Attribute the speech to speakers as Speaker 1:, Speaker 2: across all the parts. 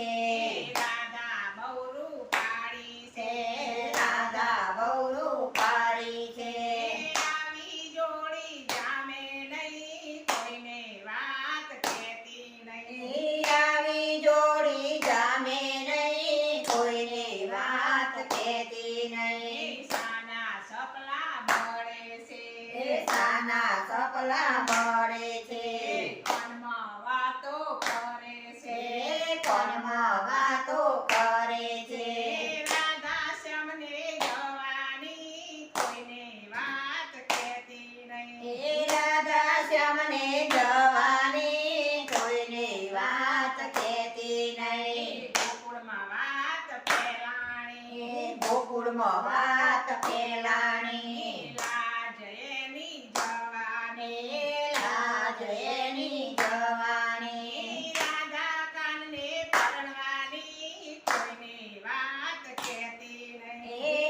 Speaker 1: છે. દાદા બહુ રૂપાળી
Speaker 2: છે. દાદા બહુ રૂપાળી છે.
Speaker 1: આવી જોડી જામે નહીં કોઈને વાત કહેતી નહીં.
Speaker 2: આવી જોડી જામે નહીં કોઈને વાત કહેતી નહીં.
Speaker 1: સાના સપલા મળે છે.
Speaker 2: સાના સપલા મળે છે.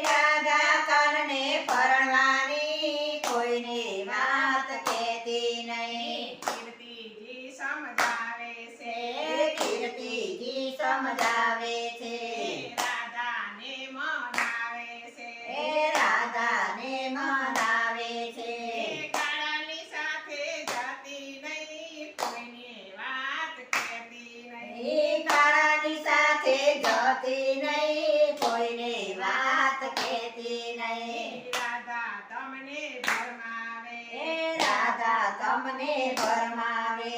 Speaker 1: રાધા કાનને પરણવાની કોઈની વાત કહેતી નહીં. કીર્તિજી સમજાવે છે.
Speaker 2: કીર્તિજી સમજાવે
Speaker 1: જતી નહીં કોઈને વાત કેતી નહીં રાધા તમને ભરમાવે.
Speaker 2: રાધા તમને ભરમાવે.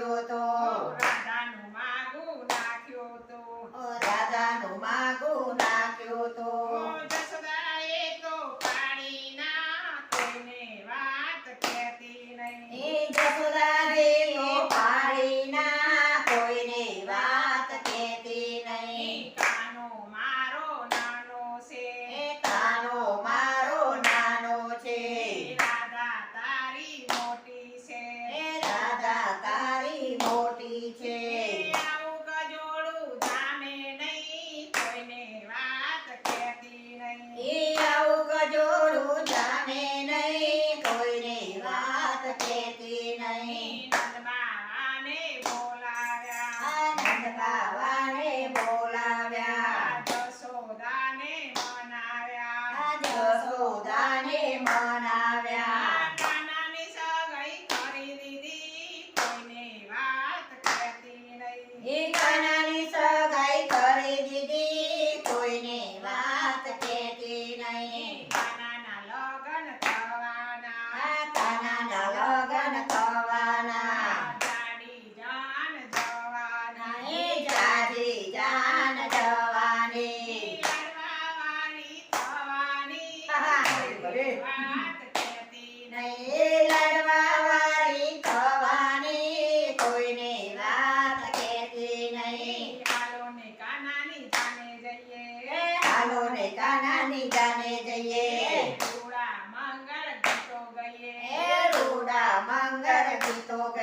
Speaker 1: Yo to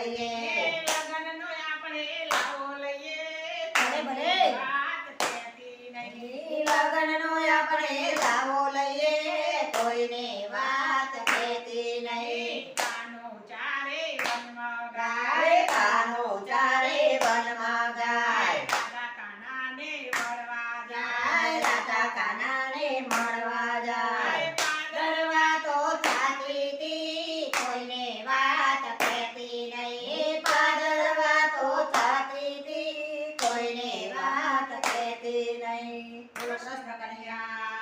Speaker 1: લઈએ.
Speaker 2: આપણે લાવો લઈએ. કોઈને વાત કહેતી નહીં.
Speaker 1: કાનો ચારે વનમાં
Speaker 2: ગાય. કાનો ચારે વનમાં ગાય.
Speaker 1: રાધા કાનાને મળવા
Speaker 2: જાય
Speaker 1: જાય.
Speaker 2: રાધા કાનાને મળવા કોઈને વાત કહેતી નહીં. બોલો કૃષ્ણ કનૈયા